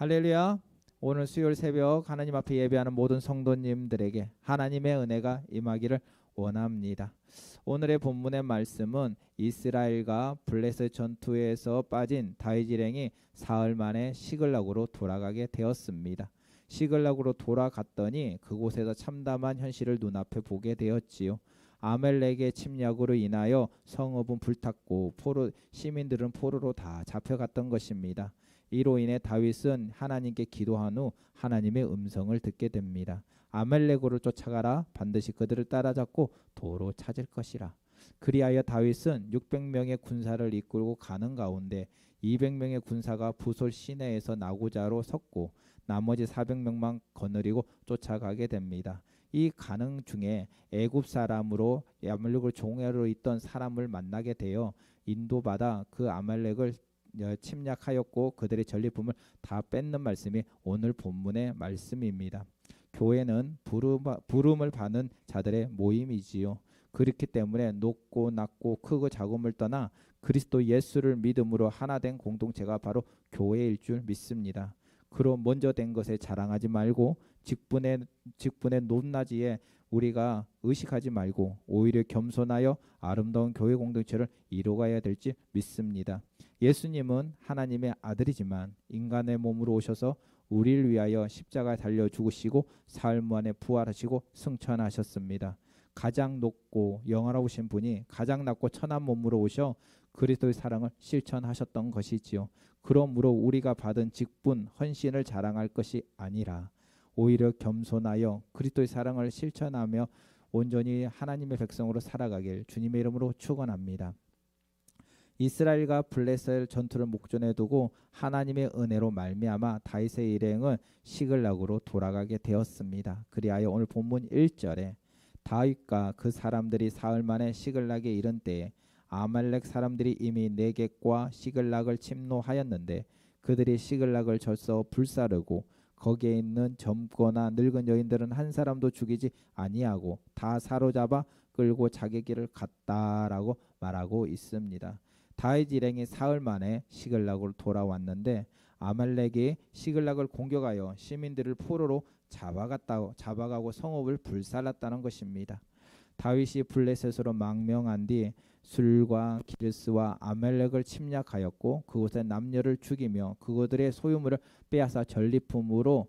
할렐루야. 오늘 수요일 새벽 하나님 앞에 예배하는 모든 성도님들에게 하나님의 은혜가 임하기를 원합니다. 오늘의 본문의 말씀은 이스라엘과 블레셋 전투에서 빠진 다윗 일행이 사흘 만에 시글락으로 돌아가게 되었습니다. 시글락으로 돌아갔더니 그곳에서 참담한 현실을 눈앞에 보게 되었지요. 아멜렉의 침략으로 인하여 성읍은 불탔고 포로 시민들은 포로로 다 잡혀갔던 것입니다. 이로 인해 다윗은 하나님께 기도한 후 하나님의 음성을 듣게 됩니다. 아멜렉으로 쫓아가라 반드시 그들을 따라잡고 도로 찾을 것이라. 그리하여 다윗은 600명의 군사를 이끌고 가는 가운데 200명의 군사가 부솔 시내에서 나고자로 섰고 나머지 400명만 거느리고 쫓아가게 됩니다. 이 가는 중에 애굽 사람으로 아멜렉을 종애로 있던 사람을 만나게 되어 인도받아 그 아멜렉을 어, 침략하였고 그들의 전리품을 다 뺏는 말씀이 오늘 본문의 말씀입니다. 교회는 부름, 부름을 받는 자들의 모임이지요. 그렇기 때문에 높고 낮고 크고 작음을 떠나 그리스도 예수를 믿음으로 하나 된 공동체가 바로 교회일 줄 믿습니다. 그럼 먼저 된 것에 자랑하지 말고 직분의 직분의 높낮이에 우리가 의식하지 말고 오히려 겸손하여 아름다운 교회 공동체를 이루어가야 될지 믿습니다. 예수님은 하나님의 아들이지만 인간의 몸으로 오셔서 우리를 위하여 십자가에 달려 죽으시고 사흘 만에 부활하시고 승천하셨습니다. 가장 높고 영화로우신 분이 가장 낮고 천한 몸으로 오셔 그리스도의 사랑을 실천하셨던 것이지요. 그러므로 우리가 받은 직분, 헌신을 자랑할 것이 아니라 오히려 겸손하여 그리스도의 사랑을 실천하며 온전히 하나님의 백성으로 살아가길 주님의 이름으로 축원합니다. 이스라엘과 블레셋 전투를 목전에 두고 하나님의 은혜로 말미암아 다윗의 일행은 시글락으로 돌아가게 되었습니다. 그리하여 오늘 본문 1절에 다윗과 그 사람들이 사흘 만에 시글락에 이른 때에 아말렉 사람들이 이미 네겝과 시글락을 침노하였는데 그들이 시글락을 절서 불사르고 거기에 있는 젊거나 늙은 여인들은 한 사람도 죽이지 아니하고 다 사로잡아 끌고 자기 길을 갔다라고 말하고 있습니다. 다윗 일행이 사흘 만에 시글락으로 돌아왔는데 아말렉이 시글락을 공격하여 시민들을 포로로 잡아갔다 잡아가고 성읍을 불살랐다는 것입니다. 다윗이 블레셋으로 망명한 뒤 술과 기르스와 아멜렉을 침략하였고 그곳의 남녀를 죽이며 그들의 소유물을 빼앗아 전리품으로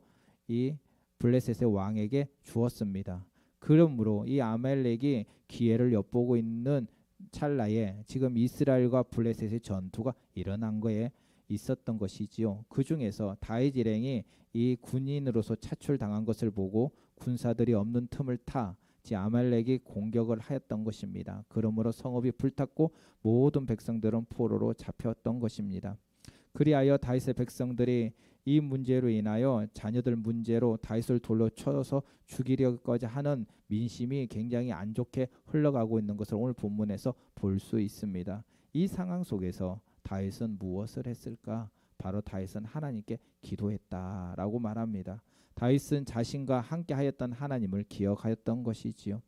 이 블레셋의 왕에게 주었습니다. 그러므로 이 아멜렉이 기회를 엿보고 있는 찰나에 지금 이스라엘과 블레셋의 전투가 일어난 거에 있었던 것이지요. 그 중에서 일행이 이 군인으로서 차출당한 것을 보고 군사들이 없는 틈을 타 아말렉이 공격을 하였던 것입니다. 그러므로 성읍이 불탔고 모든 백성들은 포로로 잡혔던 것입니다. 그리하여 다윗의 백성들이 이 문제로 인하여 자녀들 문제로 다윗을 돌로 쳐서 죽이려까지 하는 민심이 굉장히 안 좋게 흘러가고 있는 것을 오늘 본문에서 볼 수 있습니다. 이 상황 속에서 다윗은 무엇을 했을까? 바로 다윗은 하나님께 기도했다라고 말합니다. 다윗은 자신과 함께 하였던 하나님을 기억하였던 것이지요.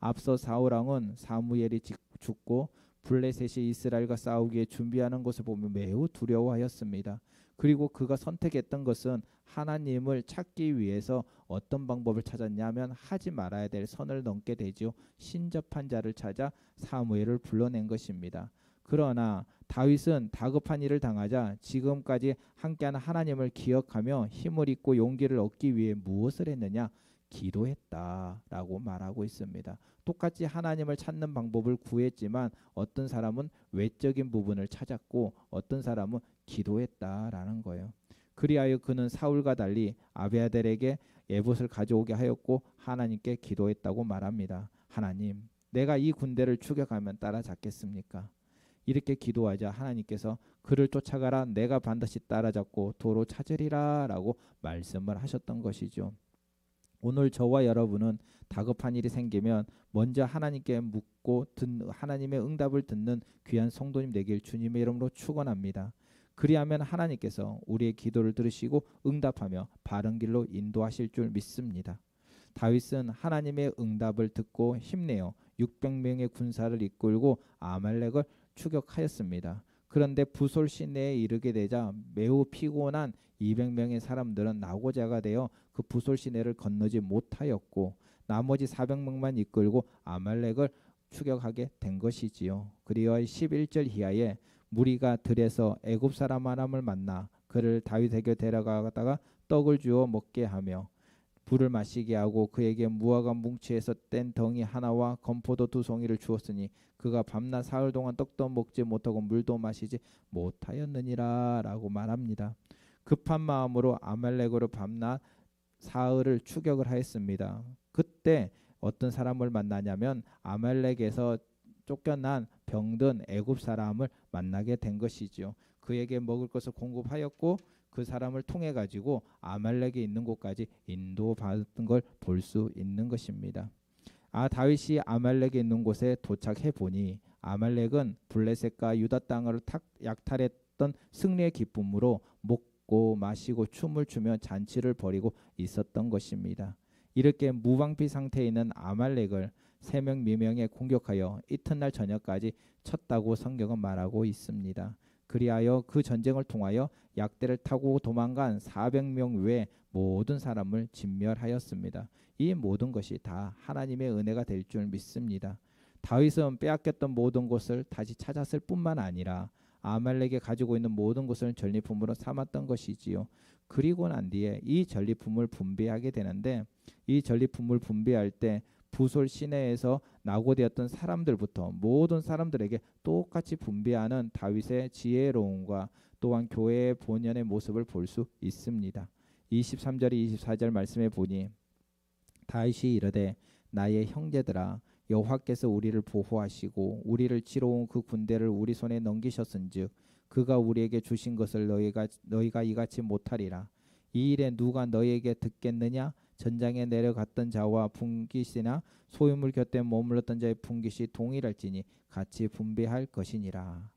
앞서 사울 왕은 사무엘이 죽고 블레셋이 이스라엘과 싸우기에 준비하는 것을 보며 매우 두려워하였습니다. 그리고 그가 선택했던 것은 하나님을 찾기 위해서 어떤 방법을 찾았냐면 하지 말아야 될 선을 넘게 되지요. 신접한 자를 찾아 사무엘을 불러낸 것입니다. 그러나 다윗은 다급한 일을 당하자 지금까지 함께하는 하나님을 기억하며 힘을 잊고 용기를 얻기 위해 무엇을 했느냐? 기도했다라고 말하고 있습니다. 똑같이 하나님을 찾는 방법을 구했지만 어떤 사람은 외적인 부분을 찾았고 어떤 사람은 기도했다라는 거예요. 그리하여 그는 사울과 달리 아베아델에게 예봇을 가져오게 하였고 하나님께 기도했다고 말합니다. 하나님, 내가 이 군대를 추격하면 따라잡겠습니까? 이렇게 기도하자 하나님께서 그를 쫓아가라 내가 반드시 따라잡고 도로 찾으리라라고 말씀을 하셨던 것이죠. 오늘 저와 여러분은 다급한 일이 생기면 먼저 하나님께 묻고 듣는 하나님의 응답을 듣는 귀한 성도님 되길 주님의 이름으로 축원합니다. 그리하면 하나님께서 우리의 기도를 들으시고 응답하며 바른 길로 인도하실 줄 믿습니다. 다윗은 하나님의 응답을 듣고 힘내어 600명의 군사를 이끌고 아말렉을 추격하였습니다. 그런데 부솔 시 내에 이르게 되자 매우 피곤한 200명의 사람들은 나고자가 되어 그 부솔 시 내를 건너지 못하였고 나머지 400명만 이끌고 아말렉을 추격하게 된 것이지요. 그리하여 11절 이하에 무리가 들에서 애굽 사람 하람을 만나 그를 다윗에게 데려가다가 떡을 주어 먹게 하며 불을 마시게 하고 그에게 무화과 뭉치에서 뗀 덩이 하나와 건포도 두 송이를 주었으니 그가 밤낮 사흘 동안 떡도 먹지 못하고 물도 마시지 못하였느니라라고 말합니다. 급한 마음으로 아말렉으로 밤낮 사흘을 추격을 하였습니다. 그때 어떤 사람을 만나냐면 아말렉에서 쫓겨난 병든 애굽 사람을 만나게 된 것이지요. 그에게 먹을 것을 공급하였고 그 사람을 통해 가지고 아말렉에 있는 곳까지 인도받은 걸 볼 수 있는 것입니다. 아 다윗이 아말렉에 있는 곳에 도착해 보니 아말렉은 블레셋과 유다 땅을 탁 약탈했던 승리의 기쁨으로 먹고 마시고 춤을 추며 잔치를 벌이고 있었던 것입니다. 이렇게 무방비 상태에 있는 아말렉을 세명 미명에 공격하여 이튿날 저녁까지 쳤다고 성경은 말하고 있습니다. 그리하여 그 전쟁을 통하여 약대를 타고 도망간 400명 외 모든 사람을 진멸하였습니다. 이 모든 것이 다 하나님의 은혜가 될 줄 믿습니다. 다윗은 빼앗겼던 모든 것을 다시 찾았을 뿐만 아니라 아말렉에 가지고 있는 모든 것을 전리품으로 삼았던 것이지요. 그리고 난 뒤에 이 전리품을 분배하게 되는데 이 전리품을 분배할 때 부솔 시내에서 낙오되었던 사람들부터 모든 사람들에게 똑같이 분배하는 다윗의 지혜로움과 또한 교회의 본연의 모습을 볼 수 있습니다. 23절 24절 말씀에 보니 다윗이 이르되 나의 형제들아 여호와께서 우리를 보호하시고 우리를 치러 온 그 군대를 우리 손에 넘기셨은즉 그가 우리에게 주신 것을 너희가 너희가 이같이 못하리라 이 일에 누가 너희에게 듣겠느냐 전장에 내려갔던 자와 분깃이나 소유물 곁에 머물렀던 자의 분깃이 동일할지니 같이 분배할 것이니라.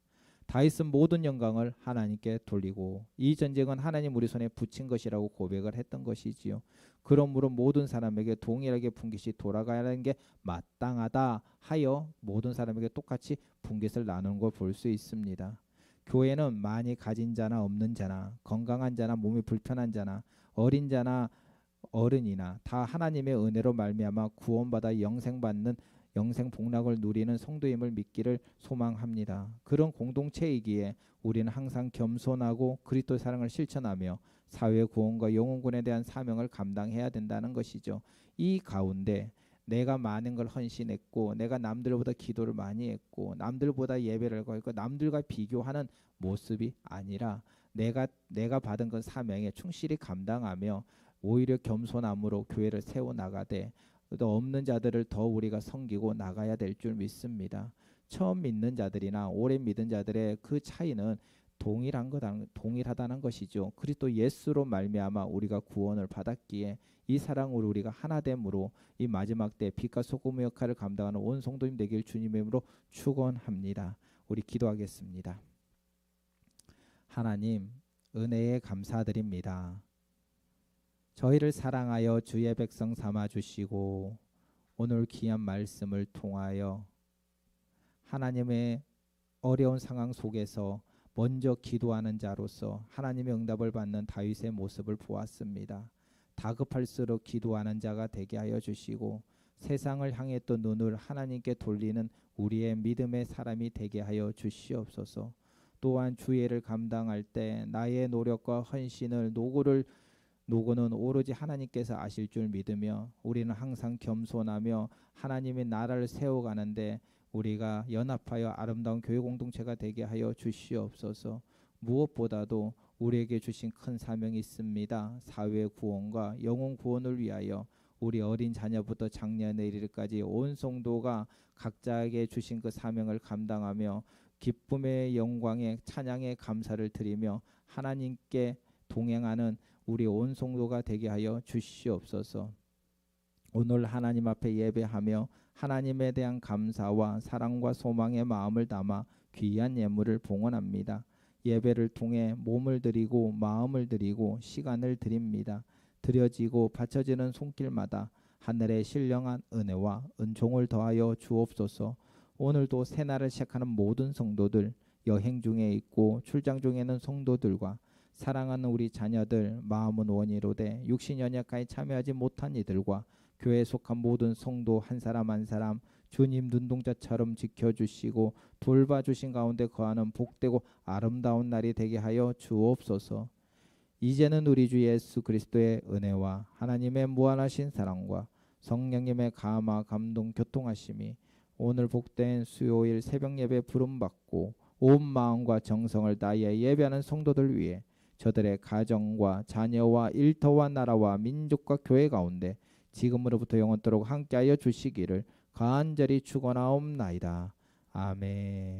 다윗은 모든 영광을 하나님께 돌리고 이 전쟁은 하나님 우리 손에 붙인 것이라고 고백을 했던 것이지요. 그러므로 모든 사람에게 동일하게 분깃이 돌아가는 게 마땅하다 하여 모든 사람에게 똑같이 분깃을 나누는 걸 볼 수 있습니다. 교회는 많이 가진 자나 없는 자나 건강한 자나 몸이 불편한 자나 어린 자나 어른이나 다 하나님의 은혜로 말미암아 구원받아 영생받는 영생 복락을 누리는 성도임을 믿기를 소망합니다. 그런 공동체이기에 우리는 항상 겸손하고 그리스도 사랑을 실천하며 사회 구원과 영혼군에 대한 사명을 감당해야 된다는 것이죠. 이 가운데 내가 많은 걸 헌신했고 내가 남들보다 기도를 많이 했고 남들보다 예배를 걸고 남들과 비교하는 모습이 아니라 내가 내가 받은 그 사명에 충실히 감당하며 오히려 겸손함으로 교회를 세워 나가되 또 없는 자들을 더 우리가 섬기고 나가야 될 줄 믿습니다. 처음 믿는 자들이나 오래 믿은 자들의 그 차이는 동일한 것 동일하다는 것이죠. 그리스도 예수로 말미암아 우리가 구원을 받았기에 이 사랑으로 우리가 하나 됨으로 이 마지막 때 빛과 소금의 역할을 감당하는 온 성도님 되길 주님의 이름으로 축원합니다. 우리 기도하겠습니다. 하나님 은혜에 감사드립니다. 저희를 사랑하여 주의 백성 삼아 주시고 오늘 귀한 말씀을 통하여 하나님의 어려운 상황 속에서 먼저 기도하는 자로서 하나님의 응답을 받는 다윗의 모습을 보았습니다. 다급할수록 기도하는 자가 되게 하여 주시고 세상을 또 눈을 하나님께 돌리는 우리의 믿음의 사람이 되게 하여 주시옵소서. 또한 주의를 감당할 때 나의 노력과 헌신을 노고를 노고는 오로지 하나님께서 아실 줄 믿으며 우리는 항상 겸손하며 하나님의 나라를 세워가는데 우리가 연합하여 아름다운 교회 공동체가 되게 하여 주시옵소서. 무엇보다도 우리에게 주신 큰 사명이 있습니다. 사회 구원과 영혼 구원을 위하여 우리 어린 자녀부터 장년에 이르기까지 온 성도가 각자에게 주신 그 사명을 감당하며 기쁨의 영광의 찬양의 감사를 드리며 하나님께 동행하는 우리 온 성도가 되게 하여 주시옵소서. 오늘 하나님 앞에 예배하며 하나님에 대한 감사와 사랑과 소망의 마음을 담아 귀한 예물을 봉헌합니다. 예배를 통해 몸을 드리고 마음을 드리고 시간을 드립니다. 드려지고 바쳐지는 손길마다 하늘의 신령한 은혜와 은총을 더하여 주옵소서. 오늘도 새날을 시작하는 모든 성도들 여행 중에 있고 출장 중에는 성도들과 사랑하는 우리 자녀들 마음은 원이로되 육신 연약하에 참여하지 못한 이들과 교회에 속한 모든 성도 한 사람 한 사람 주님 눈동자처럼 지켜주시고 돌봐주신 가운데 거하는 복되고 아름다운 날이 되게 하여 주옵소서. 이제는 우리 주 예수 그리스도의 은혜와 하나님의 무한하신 사랑과 성령님의 감화 감동 교통하심이 오늘 복된 수요일 새벽 예배 부름 받고 온 마음과 정성을 다해 예배하는 성도들 위해 저들의 가정과 자녀와 일터와 나라와 민족과 교회 가운데 지금으로부터 영원토록 함께하여 주시기를 간절히 축원하옵나이다. 아멘.